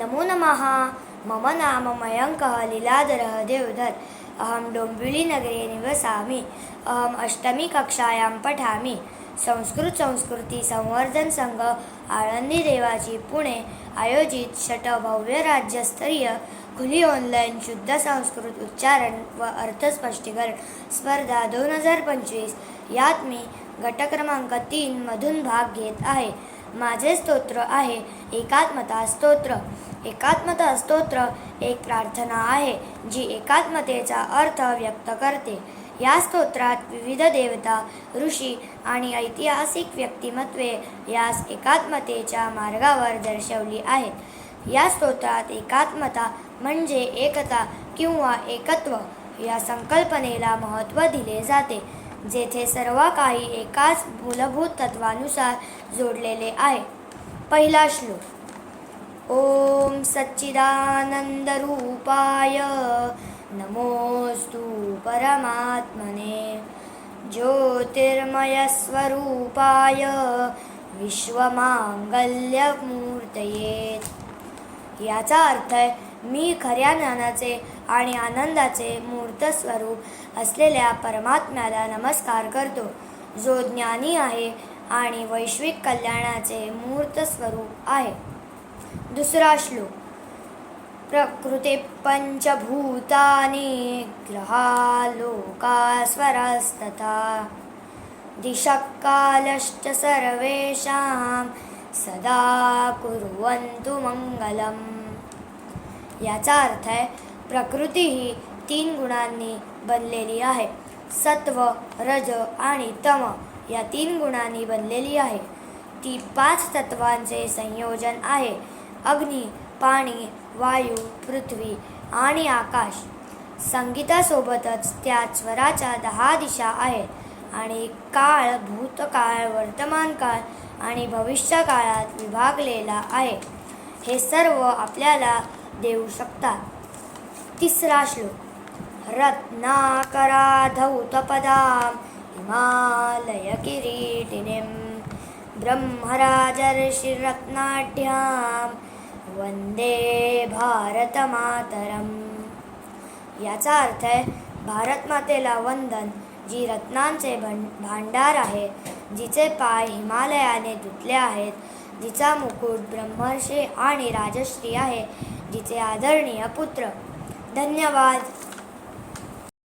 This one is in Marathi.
नमो नमः। मम नाम मयङ्कः लीलाधरः देवधर अहं डोम्बिवलीनगरे निवसामि। अहम् अष्टमीकक्षायां पठामि। संस्कृत संस्कृती संवर्धन संघ आळंदी देवाची पुणे आयोजित षट भव्य राज्यस्तरीय खुली ऑनलाईन शुद्ध संस्कृत उच्चारण व अर्थस्पष्टीकरण स्पर्धा दोन हजार पंचवीस. यात मी गट क्रमांक भाग घेत आहे. माझे स्तोत्र आहे. एकात्मता स्तोत्र. एकात्मता स्तोत्र एक प्रार्थना आहे जी एकात्मतेचा अर्थ व्यक्त करते. या स्तोत्रात विविध देवता ऋषी आणि ऐतिहासिक व्यक्तिमत्वे यास एकात्मतेच्या मार्गावर दर्शवली आहेत. या स्तोत्रात एकात्मता म्हणजे एकता किंवा एकत्व या संकल्पनेला महत्त्व दिले जाते. जेथे सर्व काही एकाच मूलभूत तत्वानुसार जोडलेले आहे. पहिला श्लोक. ओम सच्चिदानंदरूपाय नमोस्तु परमात्मने ज्योतिर्मयस्वरूपाय विश्वमांगल्यमूर्तये. याचा अर्थ आहे मी खऱ्या ज्ञानाचे आणि आनंदाचे मूर्त स्वरूप असलेल्या परमात्म्याला नमस्कार करतो. जो ज्ञानी आहे आणि वैश्विक कल्याणाचे मूर्त स्वरूप आहे. दुसरा श्लोक. प्रकृते पंचभूतानि ग्रहा लोका स्वरस्तथा सर्वेषां सदा कुर्वन्तु मङ्गलम्। याचा अर्थ आहे प्रकृती ही तीन गुणांनी बनलेली आहे. सत्व रज आणि तम या तीन गुणांनी बनलेली आहे. ती पाच तत्वांचे संयोजन आहे. अग्नी पाणी वायू पृथ्वी आणि आकाश. संगीतासोबतच त्या स्वराच्या दहा दिशा आहेत आणि काळ भूतकाळ वर्तमान काळ आणि भविष्यकाळात विभागलेला आहे. हे सर्व आपल्याला देऊ शकतात. तिसरा श्लोक. रत्नाकराधौतपदां हिमालयकिरीटिनीं ब्रह्मराजर्षिरत्नाढ्यां वंदे भारतमातरम. याचा अर्थ आहे भारत मातेला वंदन जी रत्नांचे भं भांडार आहे जिचे पाय हिमालयाने धुतले आहेत जिचा मुकुट ब्रह्मर्षी आणि राजश्री आहे जिचे आदरणीय पुत्र. धन्यवाद.